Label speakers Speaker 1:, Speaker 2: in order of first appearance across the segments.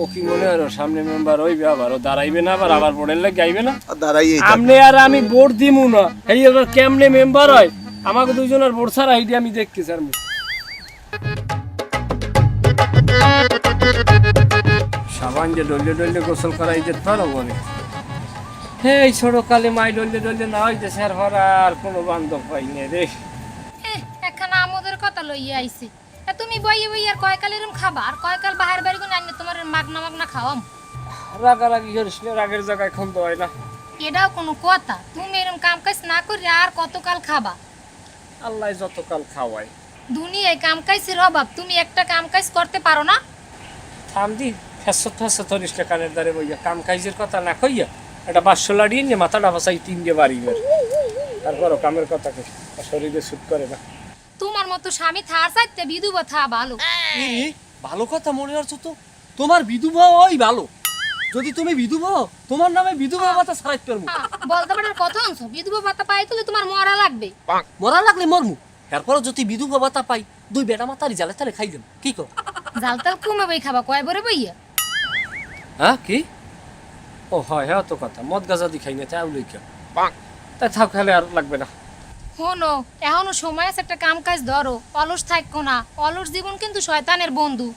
Speaker 1: ও কি মনে হয় সামনে মেম্বার হইবে আবার ও দাঁড়াইবে না আবার আবার বোর্ডের লাগে গাইবে না।
Speaker 2: আর দাঁড়াইয়েই
Speaker 1: আর আমি ভোট দিমু না। এই এবার কেমনে মেম্বার হয়? আমাকে দুইজনের ভোট ছাড়া এইটি আমি দেখতে স্যার সাবান যে ডলে ডলে গোসল করাই যেতে পারো মনে এই ছোট কালে মাই ডলে ডলে না হইতে স্যার হরা আর কোনো বান্ধব পাই না রে।
Speaker 3: এহ, একখানা আমোদের কথা লইয়া আইছি। তুমি বইয়ে বইয়ে আর কয়কাল এরম খাবা? আর কয়কাল বাহার বাড়ি কোন আনলে তোমার মাগনা মাগনা খাওয়াম?
Speaker 1: রাগারাগি করিস না রাগের জায়গায় খন্ত হয় না।
Speaker 3: এটাও কোনো কথা। তুমি এরম কাম কাজ না করে আর কতকাল খাবা?
Speaker 1: আল্লাহ যতকাল খাওয়ায়।
Speaker 3: দুনিয়ায় কাম কাজের অভাব তুমি একটা কাম কাজ করতে পারো না?
Speaker 1: থাম দি ফেসত ফেসত হরিস কানের দ্বারে বইয়া। কাম কাজের কথা না কইয়া একটা বাক্স লাড়িয়ে নিয়ে মাথাটা ভাসাই তিন দিয়ে বাড়ি বের তারপরও কামের কথা শরীরে সুট করে না।
Speaker 3: মতো স্বামী থার চাইতে বিধবা থা ভালো।
Speaker 4: ভালো কথা মনে হচ্ছে তো? তোমার বিধবা ওই ভালো। যদি তুমি বিধবা তোমার নামে বিধবা ভাতা ছাড়াইতে পারব।
Speaker 3: হ্যাঁ, বলতে পারার কথা আনছো বিধবা ভাতা পাই তুলে তোমার মরা লাগবে।
Speaker 4: মরা লাগলে মরমু। এরপরও যদি বিধবা ভাতা পাই দুই বেটা মাতারি জালে তালে খাই দেন কি কর
Speaker 3: জাল তাল কমে বই খাবা কয় বরে বইয়া?
Speaker 4: হ্যাঁ কি?
Speaker 1: ও হয় হ্যাঁ তো কথা। মদ গাজা দি খাই না তাই আউলই কেউ। তাই থাক খেলে আর লাগবে না।
Speaker 3: শোনো, এখনও সময় আছে একটা কাম কাজ ধরো। অলস থাকো না। অলস জীবন কিন্তু শয়তানের বন্ধু।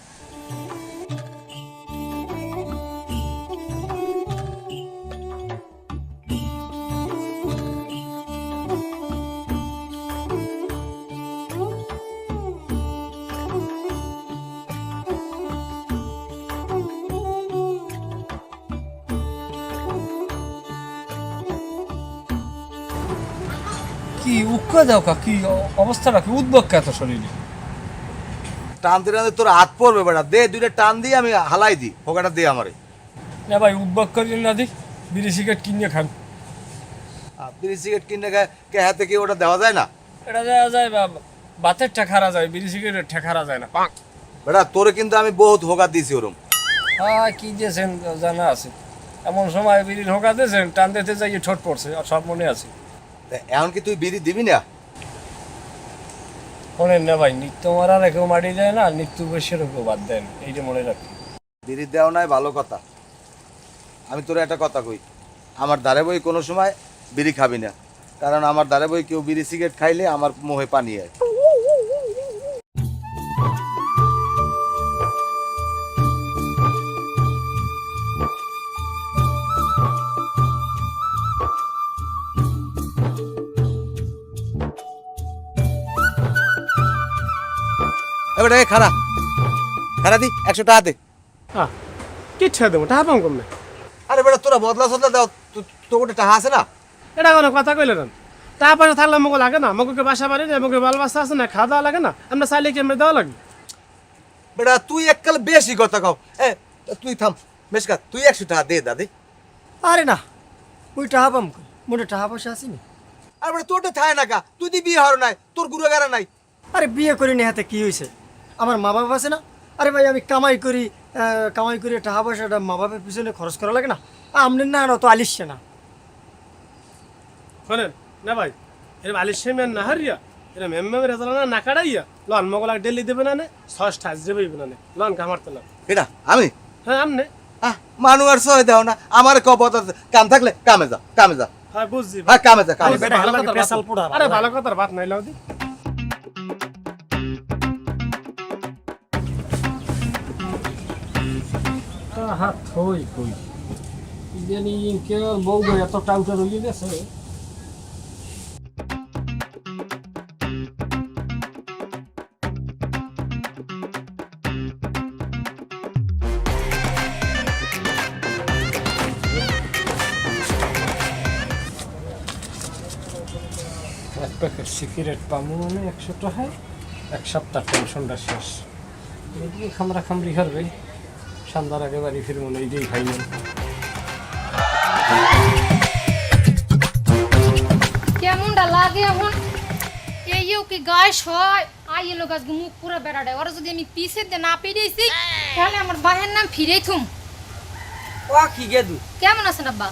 Speaker 1: কি দাও কা কি অবস্থাটা কি উদ্বক এত শরীরে?
Speaker 2: টানতে টানতে তোর হাত পড়বে বেটা। দে দুইটা টান দিয়ে আমি হালাই দিই ফোকাটা দে আমারে।
Speaker 1: না ভাই উদ্বক করি না দি বিড়ি সিগারেট কিনে খান।
Speaker 2: আর বিড়ি সিগারেট কিনে কে হাতে কি ওটা দেওয়া যায় না?
Speaker 1: এটা দেওয়া যায় বা বাতের ঠেকারা যায় বিড়ি সিগারেট ঠেকারা যায় না।
Speaker 2: বেটা তোরে কিন্তু আমি বহুত হোকা দিয়েছি ওরম।
Speaker 1: হ্যাঁ কি দিয়েছেন জানা আছে। এমন সময় বিড়ির হোকা দিয়েছেন টান দিতে যাই ঠোঁট পড়ছে আর সব মনে আছে।
Speaker 2: তা এখন কি তুই বিড়ি দিবি না?
Speaker 1: শোনেন না ভাই নিত্য মারা রেখেও মারি দেয় না নিত্য বসের কেউ বাদ দেন এইটা মনে রাখি।
Speaker 2: বিড়ি দেওয়া নাই ভালো কথা। আমি তোর একটা কথা কই আমার ধারে বই কোনো সময় বিড়ি খাবি না কারণ আমার দ্বারে বই কেউ বিড়ি সিগারেট খাইলে আমার মোহে পানি হয় এ খারা। খারা দি একশো টাকা দে।
Speaker 1: হ্যাঁ কিচ্ছা দেবো টাকা পাম কমবে
Speaker 2: আরে বেটা তোরা বদলা সদলা দাও তো গোটে টাকা আছে না?
Speaker 5: এটা কোনো কথা কইলে না টাকা পয়সা থাকলে আমাকে লাগে না আমাকে বাসা বাড়ি না আমাকে বাল আছে না খাওয়া দাওয়া লাগে না আমরা চাইলে কি আমরা দেওয়া লাগবে
Speaker 2: বেটা তুই এককাল বেশি কথা কও। এ তুই থাম মেশকা তুই একশো টাকা দে দাদি।
Speaker 6: আরে না ওই টাকা পাম মোটে টাকা পয়সা আসেনি
Speaker 2: আর বেটা তোরটা থায় না কা তুই দি বিয়ে হর নাই তোর গুরুগারা নাই।
Speaker 6: আরে বিয়ে করি নি হাতে কি হয়েছে আমার মা বাবা আছে না? আরে ভাই আমি কামাই করি কামাই করে টাকা পয়সাটা মা বাবার পিছনে খরচ করা লাগে না? আমনে না না তো আলিসছে না
Speaker 5: শোনেন না ভাই এরম আলিশ মেন না হারিয়া এরম এম এম রেজাল না না কাটাইয়া লন মগলাক ডেলি দেবে না নে হাজ দেবে না নে লন কামারতে না।
Speaker 2: এটা আমি?
Speaker 5: হ্যাঁ আমনে।
Speaker 2: আহ মানু আর সহ দেও না আমার কপত কাম থাকলে কামে যা কামে যা।
Speaker 5: হ্যাঁ বুঝছি
Speaker 2: হ্যাঁ কামে যা কামে যা।
Speaker 5: আরে
Speaker 6: ভালো
Speaker 5: কথার বাত নাই লাউদি।
Speaker 1: হাত হই কই ইদানিং কে বউ এত টাউটা রয়ে গেছে। এক প্যাকেট সিগারেট পাবো মানে একশো টাকায়। এক সপ্তাহ টেনশনটা শেষ। এদিকে খামরা খামরি করবে। সন্ধ্যার আগে বাড়ি ফিরবো না এইটাই
Speaker 3: কেমনটা লাগে এখন? এইও কি গায়ে হয়? আই এলো গাছ মুখ পুরো বেড়াডে ওরা যদি আমি পিছে দিয়ে না পেরেছি তাহলে আমার বাহের নাম ফিরেই থুম।
Speaker 7: ও কি গেদু?
Speaker 3: কেমন আছেন আব্বা?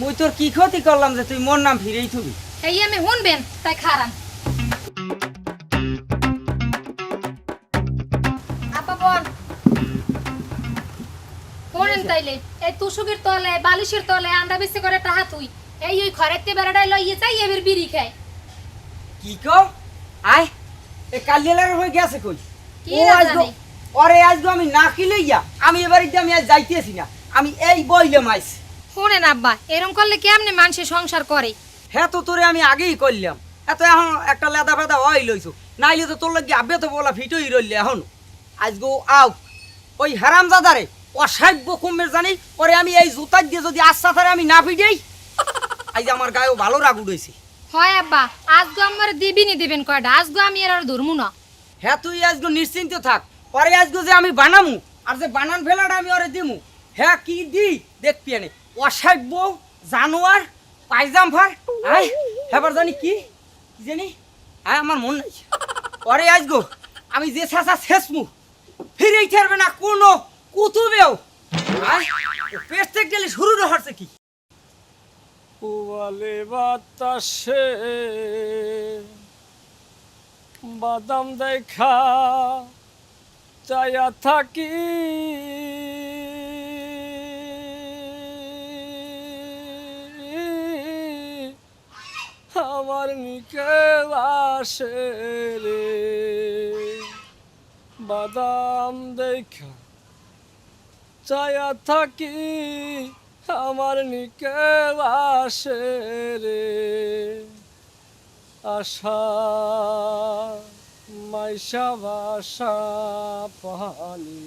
Speaker 7: মুই তোর কি ক্ষতি করলাম যে তুই মোর নাম ফিরেই থুবি?
Speaker 3: এই আমি শুনবেন তাই খারান। তাইলে? এই তুষুকের তলে বালিশের তলে আন্ডা বেশি করে টাহা তুই। এই ওই ঘরেতে বেড়াটাই লইয়ে যাই এবার বিড়ি খায়
Speaker 7: কি কও আয় এ কালিয়ালার হয়ে গেছে কই?
Speaker 3: কি
Speaker 7: আজগো
Speaker 3: জানি?
Speaker 7: ওরে আজগো আমি না আমি এবারে আমি আজ যাইতেছি না। আমি এই বইলে মাইস।
Speaker 3: শোনেন আব্বা এরম করলে কেমনে মানুষে সংসার করে?
Speaker 7: হ্যাঁ তো তোরে আমি আগেই করলাম এত এখন একটা লেদা ফেদা হয় লইছো। নাইলে তো তোর লাগে আব্বে তো বলা ফিটই রইলে এখন। আজগো আও ওই হারাম দাদারে অসাধ্য কমের জানি পরে আমি এই জুতার দিয়ে যদি আস্থা থারে আমি না ফিটেই আজ আমার গায়েও ভালো রাগ উঠেছে।
Speaker 3: হয় আব্বা আজগো আমার দিবিনি দিবেন কয়টা আজগো আমি এর আর ধরমু না।
Speaker 7: হ্যাঁ তুই আজকে নিশ্চিন্ত থাক পরে আজকে যে আমি বানামু আর যে বানান ফেলাটা আমি ওরে দিমু হ্যাঁ কি দি দেখবি এনে। অসাধ্য জানোয়ার পাইজাম ফার আয় হ্যাঁ জানি কি কি জানি আয় আমার মন নাই। পরে আজগো আমি যে শেষা শেষমু ফিরেই ছাড়বে না কোনো। কুতুবেও পেট থেকে গেলে শুরু হচ্ছে কি?
Speaker 1: পুয়ালে বাতাসে বাদাম দেখা চায়া থাকি। আমার নিকে আসে রে, বাদাম দেখা চায়া থাকি আমার নিকে আসে রে। আশা মাইশা বাসা পানি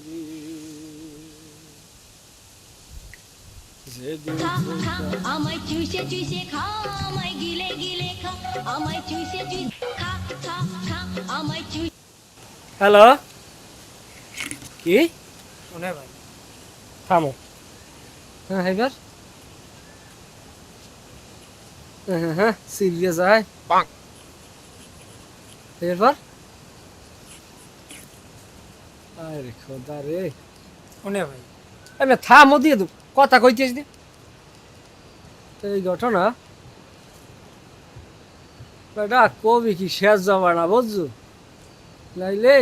Speaker 8: আমায় চুষে চুষে খা আমায় গিলে গিলে খা আমায় চুষে চুষে খা খা খা আমায় চুষে
Speaker 1: হ্যালো? কি?
Speaker 6: শোনে ভাই।
Speaker 1: থামো হ্যাঁ এবার হ্যাঁ হ্যাঁ সিরিয়াস আয় এরপর আরে খোদা রে
Speaker 6: শোনে ভাই
Speaker 1: আমি থামো দিয়ে দু কথা কইতেছ দি এই ঘটনা বেটা কবি কি শেষ যাবা না বুঝছ নাইলে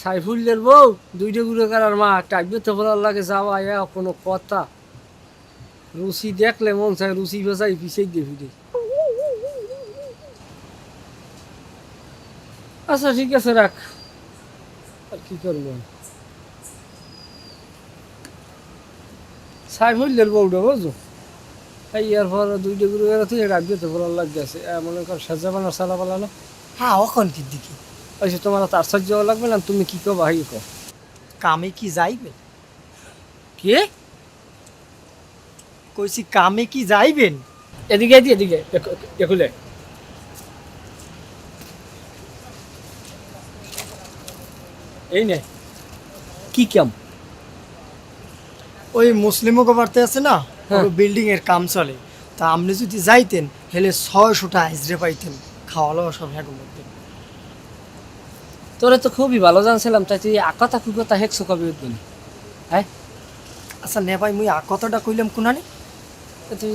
Speaker 1: সাইফুল্লের বউ, দুইটা গুলো করার মা টাইবে তো বলার লাগে যাওয়া ইয়া কোনো কথা। রুচি দেখলে মন চায়, রুচি বেচাই পিছিয়ে দিয়ে ফিরে। আচ্ছা ঠিক আছে, রাখ। আর কি করব? সাইফুল্লের বউটা, বুঝছ? এই ইয়ার পর দুইটা গুলো করে তুই রাখবে তো বলার লাগে আছে মনে কর সাজা বানার সালা বানালো
Speaker 6: হ্যাঁ অখন কি দিকে
Speaker 1: আচ্ছা তোমার তো আশ্চর্য লাগবে না তুমি কি কো ভাই কো
Speaker 6: কামে কি যাইবে?
Speaker 1: কি?
Speaker 6: কইছি কামে কি যাইবেন?
Speaker 1: এদিকে এদিকে এদিকে একুলে এই নে কি কাম?
Speaker 6: ওই মুসলিমও বাড়তে আছে না
Speaker 1: হ্যাঁ।
Speaker 6: বিল্ডিং এর কাম চলে। তা আপনি যদি যাইতেন হেলে ছয়শোটা আইজরে পাইতেন খাওয়ালো সব হ্যাঁ মধ্যে
Speaker 1: তোরে তো খুবই ভালো জানছিলাম তাই তুই আকতা কুকতা হেকছো কবে উদ্দিন হ্যাঁ?
Speaker 6: আচ্ছা নে ভাই মুই আ কথাটা কইলাম কোনানি।
Speaker 1: তুই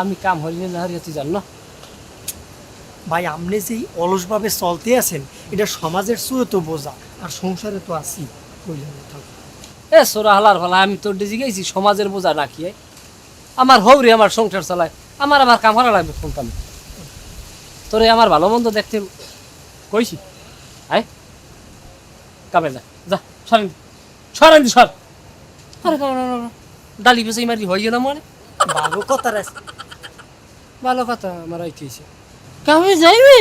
Speaker 1: আমি কাম হরি না হরি তুই জান না
Speaker 6: ভাই আপনি যেই অলসভাবে চলতে আছেন এটা সমাজের চুয়ে তো বোঝা আর সংসারে তো আছি কইলাম
Speaker 1: এ সোরা হালার ফলা আমি তোর ডিজি গেছি সমাজের বোঝা নাকি? আমার হৌরি আমার সংসার চালায় আমার আবার কাম হারা লাগবে ফোন কামে তোরে আমার ভালো মন্দ দেখতে কইছি? আয়। কামে যা যা সরেন দি। সরেন সর। আরে। ডালি বেসে মারি হইয়ে না মনে
Speaker 6: ভালো কথা রে।
Speaker 1: ভালো কথা আমার আইতেছে কামে যাইবে?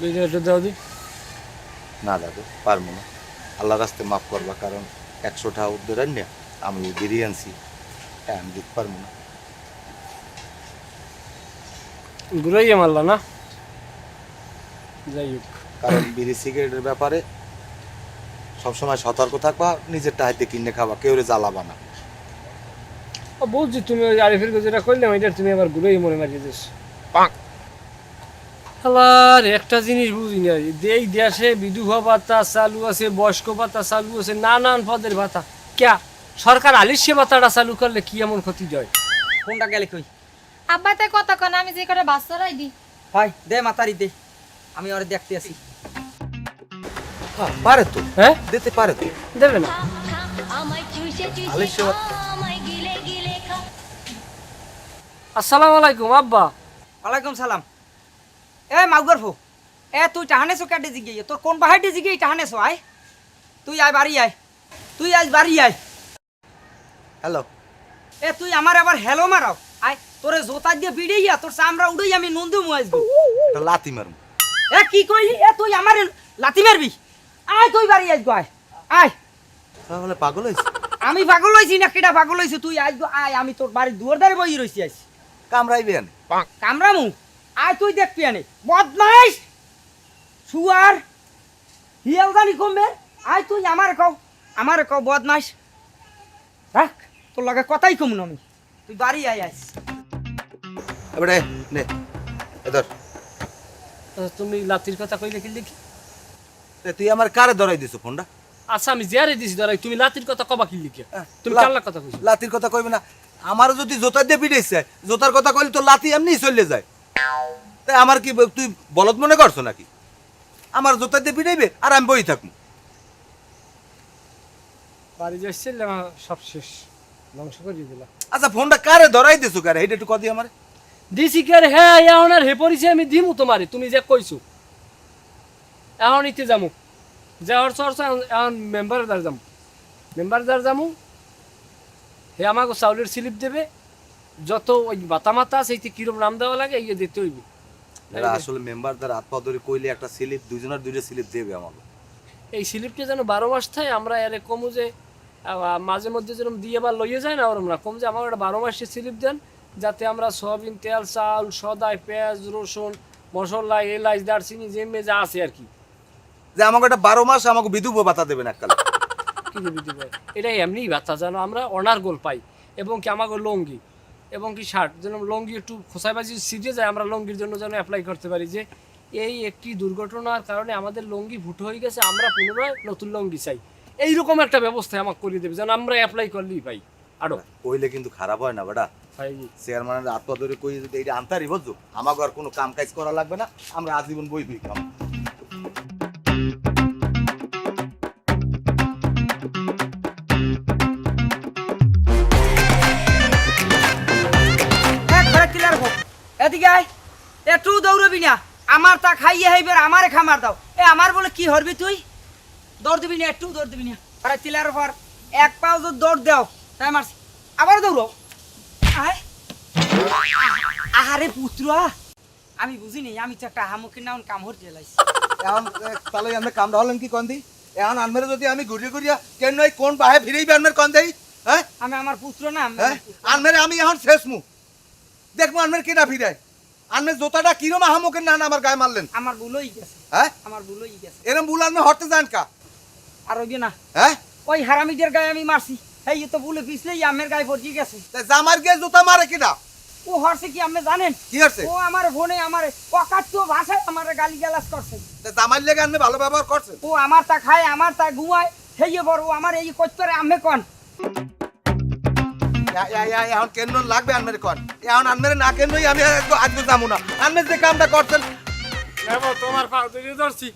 Speaker 1: ভিডিওটা দাও দি।
Speaker 2: না দাদু পারব না। আল্লাহ রাস্তে মাফ করবা কারণ একশোটা উদ্ধার আনিয়া আমি বেরিয়ে আনছি। হ্যাঁ আমি দিতে পারব না।
Speaker 1: ঘুরাইয়ে মারলা না? যাই হোক।
Speaker 2: কারণ বিড়ি সিগারেটের ব্যাপারে সবসময় সতর্ক থাকবা নিজের টাইতে কিনে খাবা কেউ জ্বালাবা না।
Speaker 1: ও বলছি তুমি ওই আরিফের যেটা করলাম এটা তুমি আবার ঘুরেই মনে মারিয়ে দিস হালার একটা জিনিস বুঝি না এই দেশে বিধবা ভাতা চালু আছে বয়স্ক ভাতা চালু আছে নানান পদের ভাতা। ক্যা? সরকার আলিশে ভাতাটা চালু করলে কি এমন ক্ষতি হয়?
Speaker 7: কোনটা গেলে কই?
Speaker 3: আব্বা তাই কথা কন আমি যে করে বাচ্চারাই দি।
Speaker 7: হয় দে মাতারি দে আমি ওরে দেখতে আসি।
Speaker 2: হ্যাঁ, পারে তো।
Speaker 1: হ্যাঁ?
Speaker 2: দিতে পারে তো।
Speaker 1: দেবে না। আসসালামু আলাইকুম আব্বা।
Speaker 7: ওয়ালাইকুম সালাম। এ মাউগর ফো। এ তুই টাহানেছো কেটে জিগে তোর কোন বাহাইটে জিগে টাহানেছো? আয়। তুই আয় বাড়ি আয়। তুই আজ বাড়ি আয়।
Speaker 2: হ্যালো।
Speaker 7: এ তুই আমার আবার হেলো মারাও। আয়। তোরে জোতা দিয়ে পিড়েইয়া তোর চামড়া উড়েই আমি নন্দু মুয়াজবো
Speaker 2: একটা লাথি মারুম।
Speaker 7: এ কি কইলি এ তুই আমার লাথি মারবি? আয় তুই বাড়ি আইস আয়। আয়।
Speaker 2: তাহলে পাগল হয়েছে
Speaker 7: আমি পাগল হইছি না কেটা পাগল হইছি তুই? আইস আয়। আমি তোর বাড়ির দুয়ার ধারে বই রইছি আইস
Speaker 2: কামড়াইবে আনে
Speaker 7: কামরামু আয় তুই দেখবি আনে বদমাইশ! শুয়ার। হিয়াল জানি কমবে। আয় তুই আমার কও আমার কও বদমাইশ। রাখ তোর লগে কথাই কম না আমি। তুই বাড়ি আয় আইস
Speaker 2: এবারে নে এদর
Speaker 1: তুমি লাতির কথা কইলে কি লিখি?
Speaker 2: তুই আমার কারে ধরাই দিছো ফোনটা?
Speaker 1: আচ্ছা আমি জিয়ারে দিছি ধরাই তুমি লাতির কথা কবা কি লিখে? তুমি কাল্লার কথা কইছো?
Speaker 2: লাতির কথা কইবে না। আমার যদি জোতা দিয়ে পিটাইছে জোতার কথা কইলে তো লাতি এমনি চলে যায়। তাই আমার কি তুই বলদ মনে করছ নাকি? আমার জোতা দিয়ে পিটাইবে আর আমি বই থাকব।
Speaker 1: বাড়ি সব শেষ। ধ্বংস করে দিলাম
Speaker 2: আচ্ছা ফোনটা কারে ধরাই দিছো কারে? এইটা একটু কদি আমার।
Speaker 1: দিছি কে রে হ্যাঁ এখন আর হে পরিচয় আমি দিমু তোমারে তুমি যে কইছো। এখন ইতে যামু। চর্চা এখন দ্বার যামু। মেম্বারের দ্বার যামু? হে আমাকে চাউলের স্লিপ দেবে। যত ওই বাতা মাতা আছে এইতে কিরম নাম দেওয়া লাগে এই দিতে হইবে।
Speaker 2: এরা আসলে মেম্বার দ্বারা হাত পা ধরে কইলে একটা স্লিপ দুজনের দুইটা স্লিপ দেবে আমার
Speaker 1: এই স্লিপটা যেন বারো মাস থাকে আমরা এর কমু যে মাঝে মধ্যে যেরকম দিয়ে বা লইয়ে যায় না ওরম না। কম যে আমার একটা বারো মাসের স্লিপ দেন যাতে আমরা সয়াবিন তেল চাল সদাই পেঁয়াজ রসুন মশলা এলাচ দারচিনি যে যা আছে আর কি।
Speaker 2: যে আমাকে এটা বারো মাস আমাকে বিধুব বাতা দেবেন এককালে
Speaker 1: কি দিবে এটা এমনিই বাচ্চা যেন আমরা অনার গোল পাই এবং কি আমাকে লঙ্গি এবং কি শার্ট যেন লঙ্গি একটু খোসাইবাজি সিটে যায় আমরা লঙ্গির জন্য যেন অ্যাপ্লাই করতে পারি যে এই একটি দুর্ঘটনার কারণে আমাদের লঙ্গি ভুটো হয়ে গেছে আমরা পুনরায় নতুন লঙ্গি চাই। এইরকম একটা ব্যবস্থা আমাকে করে দেবে যেন আমরা অ্যাপ্লাই করলেই পাই আরও।
Speaker 2: কইলে কিন্তু খারাপ হয় না বেটা। চেয়ারম্যানের হাত ধরে কই যদি এইটা আনতারি বুঝছ আমাকে আর কোনো কাম কাজ করা লাগবে না আমরা আজীবন বই বই
Speaker 7: ক্লিয়ার এদিকে আয়। একটু দৌড়বি না। আমার তা খাইয়ে হইবে আমারে খামার দাও। এ আমার বলে কি হরবি তুই? দৌড় দিবি না একটু দৌড় দিবি না। আরে ক্লিয়ার পর এক পাও যদি দৌড় দাও তাই মারছি। আবার দৌড়ো। আয় আহারে পুত্র আমি বুঝিনি আমি তো একটা হামুকি নাউন কাম হরতে লাইছি।
Speaker 2: এখন তাহলে আমরা কামড়া হলেন কি কন দিই এখন আনমেরে যদি আমি ঘুরিয়ে ঘুরিয়া কেন নয় কোন বাহে ফিরেই আনমের কন দেই হ্যাঁ?
Speaker 7: আমি আমার পুত্র না
Speaker 2: হ্যাঁ। আনমেরে আমি এখন শেষ মু। দেখব আনমের কেনা ফিরায়। আনমের জোতাটা কিরম আহামুকের না আমার গায়ে মারলেন?
Speaker 7: আমার ভুলই গেছে।
Speaker 2: হ্যাঁ?
Speaker 7: আমার ভুলই গেছে।
Speaker 2: এরম বুল আনমে হরতে যান কা?
Speaker 7: আর হইবে না।
Speaker 2: হ্যাঁ?
Speaker 7: ওই হারামিদের গায়ে আমি মারছি। এই তো ভুলে পিছলেই আমের গায়ে পড়ে গেছে।
Speaker 2: তা জামার গিয়ে জুতা মারে কিনা?
Speaker 7: ও হরছে কি আপনি জানেন?
Speaker 2: কি হচ্ছে
Speaker 7: ও আমার ফোনে আমার অকাট্য ভাষায় আমার গালি গালাজ করছে।
Speaker 2: তা জামার লেগে আনমে ভালো ব্যবহার করছেন?
Speaker 7: ও আমার তা খায় আমার তা ঘুমায় হেয়ে বড় ও আমার এই কচ্চরে আমি কন।
Speaker 2: এখন কেন লাগবে আনমের কন? এখন আনমের না কেনই আমি একদম আজকে যাব না। আনমের যে কামটা করছেন
Speaker 1: নেব তোমার পা ধরে ধরছি।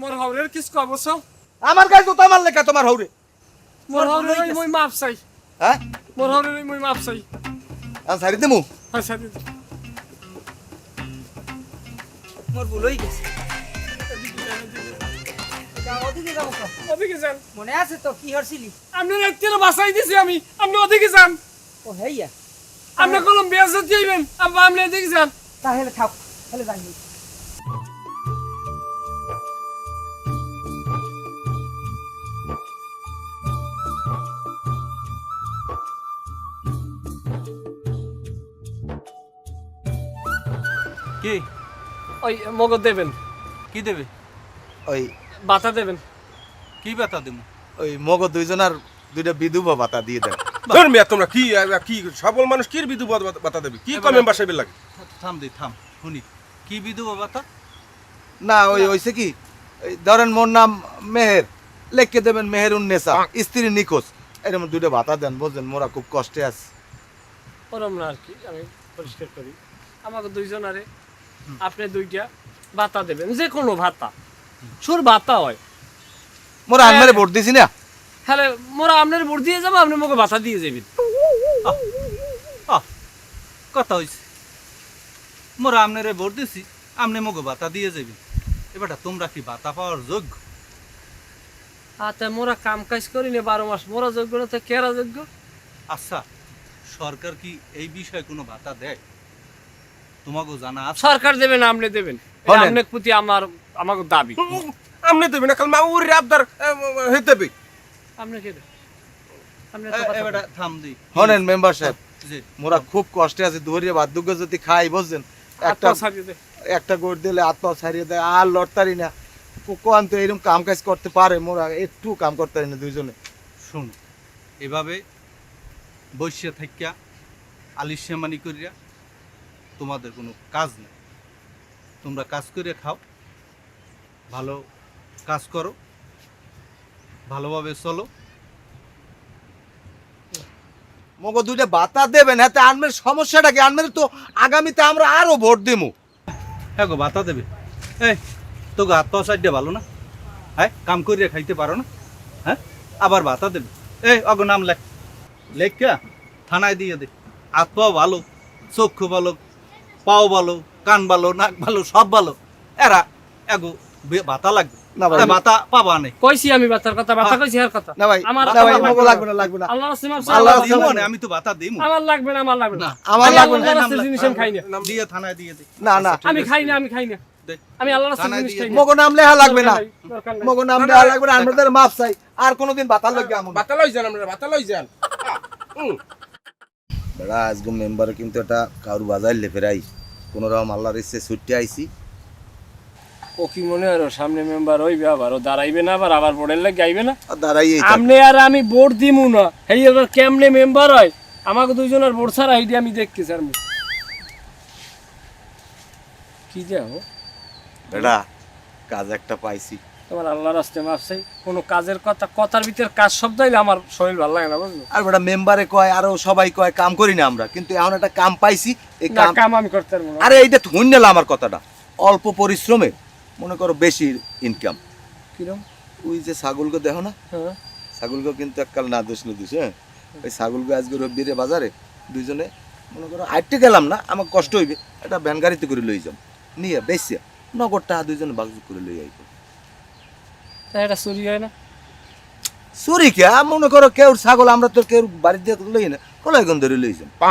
Speaker 1: মোর হাওরের কিস কবছ
Speaker 2: আমার গায়ে জুতা মারলে কা তোমার হৌরে
Speaker 1: মোর ওই মই মাপ চাই
Speaker 2: হ্যাঁ
Speaker 1: মোর মই মাপ চাই
Speaker 2: আমি সারি দেবো
Speaker 1: দিদি
Speaker 7: মোর ভুল গেছে এটা ওদিকে যাব তো।
Speaker 1: ওদিকে যান
Speaker 7: মনে আছে তো কি হরছিলি
Speaker 1: আপনি রাত্রে বাসাই দিছি আমি আপনি ওদিকে যান
Speaker 7: ও হেইয়া
Speaker 1: আপনি কলম বেয়াজত দিবেন আব্বা আপনি এদিকে যান
Speaker 7: তাহলে থাক তাহলে যাই
Speaker 1: ওই মগজ দেবেন।
Speaker 4: কি দেবে?
Speaker 2: ওই
Speaker 1: বাতা দেবেন।
Speaker 4: কি ব্যথা দেবো?
Speaker 2: ওই মগ দুইজনার দুইটা বিধুবা বাতা দিয়ে দেন।
Speaker 9: ধর্মিয়া তোমরা কি কি সবল মানুষ কি বিধু বাতা দেবে? কি কম মেম্বার লাগে
Speaker 4: থাম দে থাম শুনি। কি বিধবা ব্যথা
Speaker 2: না ওই হইছে কি? ওই ধরেন মোর নাম মেহের লেখকে দেবেন মেহের উন্নেসা স্ত্রী নিখোঁজ। এরকম দুইটা ভাতা দেন বুঝলেন মোরা খুব কষ্টে আছে।
Speaker 1: ওরম না আর কি আমি পরিষ্কার করি। আমাকে দুইজনারে আপনি দুইটা ভাতা দেবেন যে কোনো ভাতা। সুর ভাতা হয়।
Speaker 2: মোরা আনমারে ভোট দিছি না?
Speaker 1: হ্যাঁ মোরা আপনার ভোট দিয়ে যাব আপনি মোকে বাতা দিয়ে যাবেন।
Speaker 10: কথা হইছে। মোরা আমনেরে ভোট দিছি আমনে মোকে ভাতা দিয়ে যাবি এবারটা তোমরা কি ভাতা পাওয়ার যোগ্য?
Speaker 1: আচ্ছা মোরা কাম কাজ করি না বারো মাস মোরা যোগ্য না তো কেরা যোগ্য?
Speaker 10: আচ্ছা সরকার কি এই বিষয়ে কোনো ভাতা দেয়? তোমাকে জানা আছে।
Speaker 1: সরকার দেবেন আপনি দেবেন। এটা আপনার প্রতি আমার আমাকে দাবি।
Speaker 9: না কাল দেবে?
Speaker 1: আপনি কে আপনি
Speaker 10: থাম দি।
Speaker 2: হনেন মেম্বার সাহেব মোরা খুব কষ্টে আছে ধরিয়ে বার্ধক্য যদি খাই বুঝছেন? একটা একটা গোট দিলে আত্মা ছাড়িয়ে দেয় আর লড়তারি না। কোন তো এরকম কাম কাজ করতে পারে মোরা একটু কাম করতে পারি না দুইজনে।
Speaker 10: শুন এভাবে বৈশ্যা থাকিয়া আলিশ্যামানি করিয়া তোমাদের কোনো কাজ নেই। তোমরা কাজ করে খাও, ভালো কাজ করো, ভালোভাবে চলো।
Speaker 2: মগো দুইটা বাতা দেবেন হাতে আনমের সমস্যাটা কি? আনমের তো আগামীতে আমরা আরও ভোট দেবো।
Speaker 10: হ্যাঁ গো, বাতা দেবে। এই হাত পাও সাইডে ভালো না? হ্যাঁ কাম করিয়া খাইতে পারো না? হ্যাঁ আবার বাতা দেবে। এই, অগ নাম লেখ। লেখা, থানায় দিয়ে দে। পাও ভালো, চক্ষু ভালো পাও ভালো কান ভালো নাক ভালো সব ভালো। এরা এগো বাতা লাগবে। আরে বাতা পাবা নেই।
Speaker 1: কইছি আমি বাতার কথা বাতা কইছি আর কথা।
Speaker 2: না ভাই
Speaker 1: আমার
Speaker 2: লাগবে না। লাগবে না
Speaker 1: আল্লাহ
Speaker 2: আল্লাহ
Speaker 10: বাতা
Speaker 2: লাগবে।
Speaker 10: আমি তো বাতা দিমু।
Speaker 1: আমার লাগবে না আমার লাগবে না।
Speaker 10: না।
Speaker 2: আমার লাগবে না
Speaker 1: জিনিস আমি খাই না।
Speaker 10: দিয়ে থানায় দিয়ে দে।
Speaker 2: না না।
Speaker 1: আমি খাই না আমি খাই না। আমি আল্লাহ রাস্তার জিনিস খাই
Speaker 2: মগো নাম লেখা লাগবে না। মগো নাম লাগবে না আমাদের মাপ চাই। আর কোনোদিন বাতা লাগবে আমার।
Speaker 9: বাতা লই যান আমরা বাতা লই যান।
Speaker 2: বেড়া আজকে মেম্বারে কিন্তু এটা কারু বাজার লেফেরাই কোনো রকম আল্লাহর ইচ্ছে ছুটতে আইছি।
Speaker 1: ও কি মনে হয় সামনে মেম্বার হইবে আবার? ও দাঁড়াইবে না আবার? আবার বোর্ডের লাগে গাইবে না?
Speaker 2: আর দাঁড়াই
Speaker 1: আমনে আর আমি ভোট দিমু না। এই এবার কেমনে মেম্বার হয়? আমাকে দুইজনের ভোট ছাড়া আইডি আমি দেখতে স্যার কি যাও
Speaker 2: বেড়া কাজ একটা পাইছি।
Speaker 1: তোমার আল্লাহ রাস্তে মাফ চাই। কোনো কাজের কথা কথার ভিতরে কাজ শব্দ হইলে আমার শরীর ভালো লাগে না বুঝলো?
Speaker 2: আর বেটা মেম্বারে কয় আরও সবাই কয় কাম করি না আমরা। কিন্তু এখন একটা কাম পাইছি এই
Speaker 1: না
Speaker 2: কাম
Speaker 1: কাম আমি করতে পারব না।
Speaker 2: আরে এইটা নিলাম আমার কথাটা। অল্প পরিশ্রমে মনে করো বেশি ইনকাম
Speaker 1: কিরম?
Speaker 2: ওই যে ছাগলকে দেখো না?
Speaker 1: হ্যাঁ।
Speaker 2: ছাগলকে কিন্তু এককাল না দোষ নদীস হ্যাঁ? ওই ছাগলকে আজকে রবিরে বাজারে দুইজনে মনে করো আইটে গেলাম না আমার কষ্ট হইবে একটা ভ্যান গাড়িতে করে লই যাম। নিয়ে বেশি নগদ টাকা দুইজনে বাগজুগ করে লই আইব।
Speaker 1: এটা চুরি হয় না।
Speaker 2: চুরি কে? মনে করো কেউ ছাগল আমরা তো কেউ বাড়িতে লই না কলাই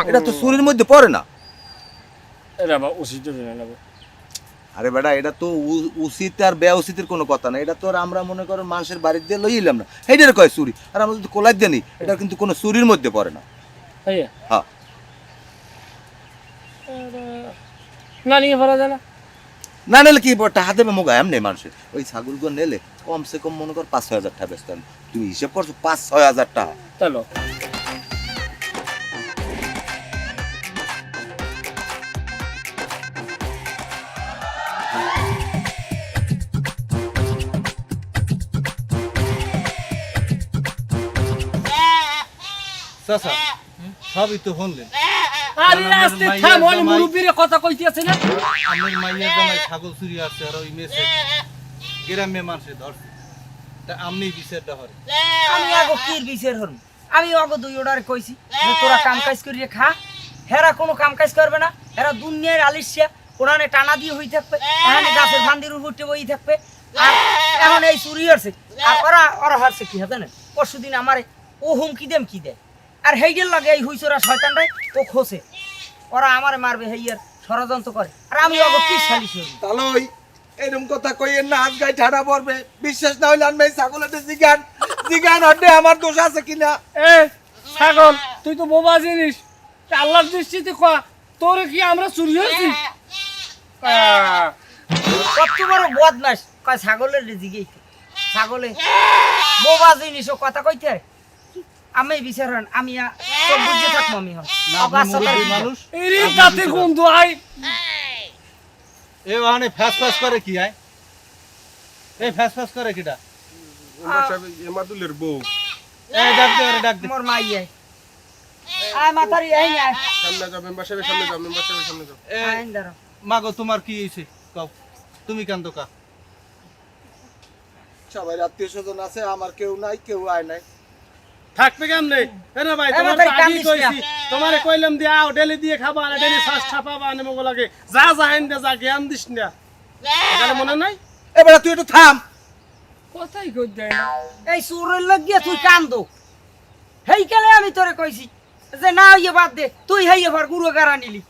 Speaker 2: এটা তো চুরির মধ্যে পড়ে না।
Speaker 1: এটা উচিত।
Speaker 2: আরে বেটা এটা তো উ- উচিত আর বে উচিতের কোনো কথা না। এটা তো আর আমরা মনে করো মানুষের বাড়িতে দিয়ে লই এলাম না। সেইটার কয় চুরি? আর আমরা যদি কোলাই দিয়ে নিই এটা কিন্তু কোনো চুরির মধ্যে পড়ে না। হ্যাঁ।
Speaker 1: না নিয়ে ফেলা যায় না।
Speaker 2: না নিলে কি বড় টাকা দেবে মোগা এমনি মানুষের ওই ছাগলগুলো নেলে কমসে কম মনে কর পাঁচ ছয় হাজার টাকা বেচতে হবে। তুমি হিসেব করছ পাঁচ ছয় হাজার টাকা।
Speaker 1: চলো
Speaker 10: চাচা সবই তো শুনলেন।
Speaker 1: আরে আস্তে থাম ওই মুরব্বিরে কথা কইতেছে না?
Speaker 10: আমার জামাই ছাগল চুরি আছে আর ওই মেসে গ্রামে মানুষে ধরছে। তা আমনি বিচারটা হরে
Speaker 7: আমি আগো কি বিচার হরম আমি অগো দুই ওডারে কইছি যে তোরা কাম কাজ করিয়ে খা। হেরা কোনো কাম কাজ করবে না। হেরা দুনিয়ার আলিশিয়া টানা দিয়ে হই থাকবে। এখানে গাছের ভান্দির উপর বই থাকবে। আর এখন এই চুরি হচ্ছে আর ওরা ওরা হারছে কি হবে না পরশু দিন আমারে ও হুমকি দেম কি দেয়? আর হেইডের লাগে এই হুইচোরা শয়তানটাই ও খোসে ওরা আমারে মারবে হেইয়ার ষড়যন্ত্র করে। আর আমি অগো কি সালিশ
Speaker 2: তাহলে ওই এরকম কথা কইয়েন না আজ গায়ে ঠাড়া পড়বে। বিশ্বাস না হইলে আনবে ছাগলের জিগান। জিগান হড্ডে আমার দোষ আছে কিনা?
Speaker 1: এ ছাগল তুই তো বোবা জিনিস। তা আল্লাহর দৃষ্টিতে কয়া তোর কি আমরা চুরি হয়েছি?
Speaker 7: কত বড় বদমাস কয় ছাগলের রেজিগেই ছাগলে বোবা জিনিস ও কথা কইতে হয়? আমি বিচার আমি সব বুঝে থাকব আমি
Speaker 10: মানুষ।
Speaker 1: এই আই
Speaker 10: এ ওখানে ফ্যাস ফ্যাস করে কি আয়? এই ফ্যাস ফ্যাস করে কিটা?
Speaker 9: এমাদুলের বউ।
Speaker 10: এই ডাক দে ডাক দে।
Speaker 7: মোর মাই আয়। আয় মাতারি আই আয়।
Speaker 9: সামনে যাও মেম্বার সাহেবের সামনে যাও মেম্বার সাহেবের সামনে যাও।
Speaker 7: দাঁড়াও
Speaker 10: মাগো তোমার কি হয়েছে কও। তুমি কেন দোকা
Speaker 2: সবাই আত্মীয় স্বজন আছে আমার কেউ নাই কেউ আয় নাই।
Speaker 5: থাকবে কেমনে? এরে ভাই তোমার তো আগেই কইছি তোমারে কইলাম দি আও ডেলি দিয়ে খাবা না ডেলি শ্বাস ছাপাবা আনে মগো লাগে যা যা হেন দে যা জ্ঞান দিস না। তাহলে মনে নাই?
Speaker 2: এবারে তুই একটু থাম।
Speaker 1: কথাই কই দে
Speaker 7: এই সুরের লাগিয়ে তুই কান্দো। হেই কেলে আমি তোরে কইছি যে না ইয়ে বাদ দে তুই হেই এবার গুরু গারা নিলি।